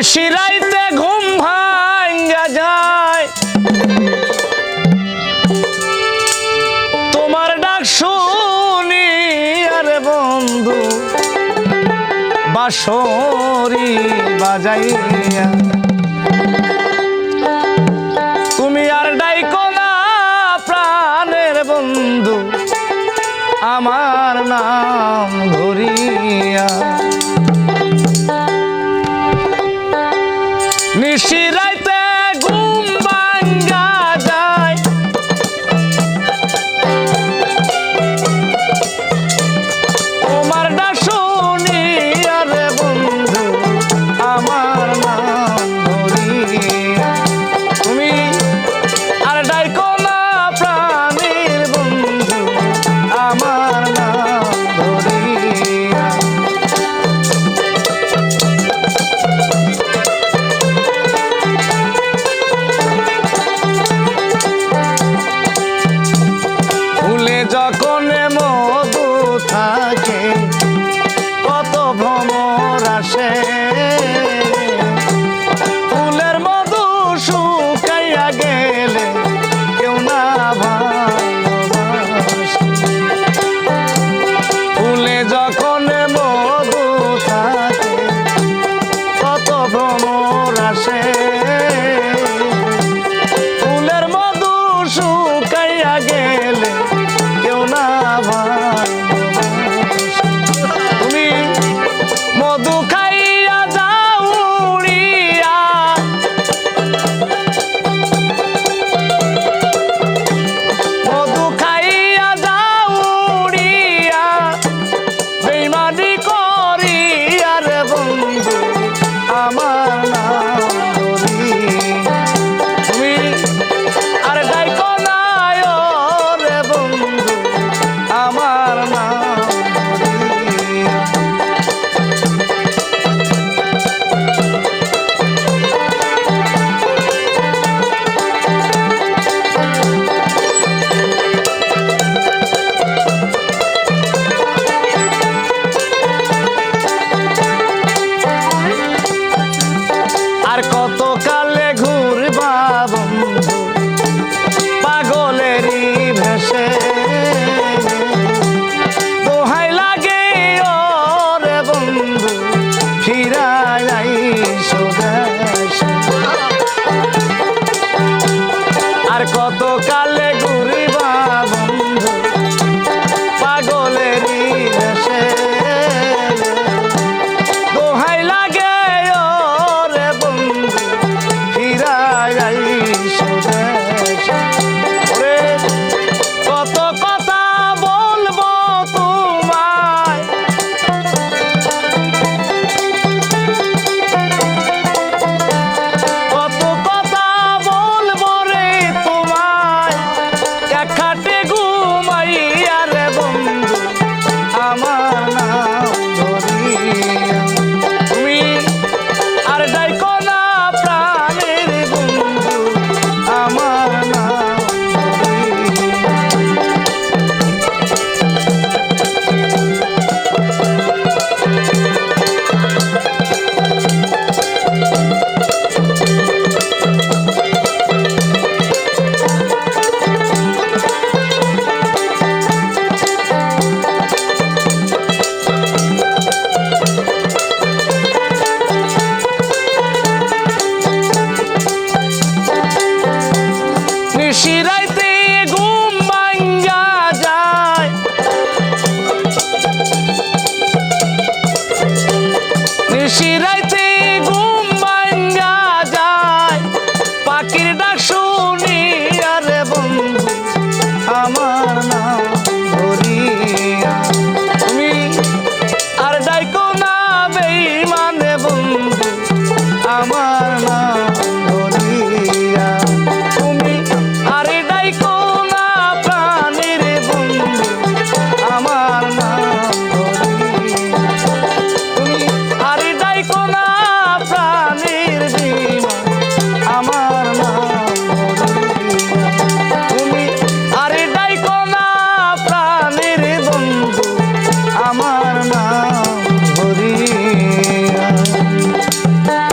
নিশিরাইতে ঘুম ভাঙ্গা যায়। তোমার ডাক শুনি আরে বন্ধু, বাঁশরি বাজাইয়া। তুমি আর ডাইকো না প্রাণের বন্ধু, আমার নাম মোর আসে। আর কত কাল শিরাইতে ঘুম ভাঙ্গা যায়। নিশিরাইতে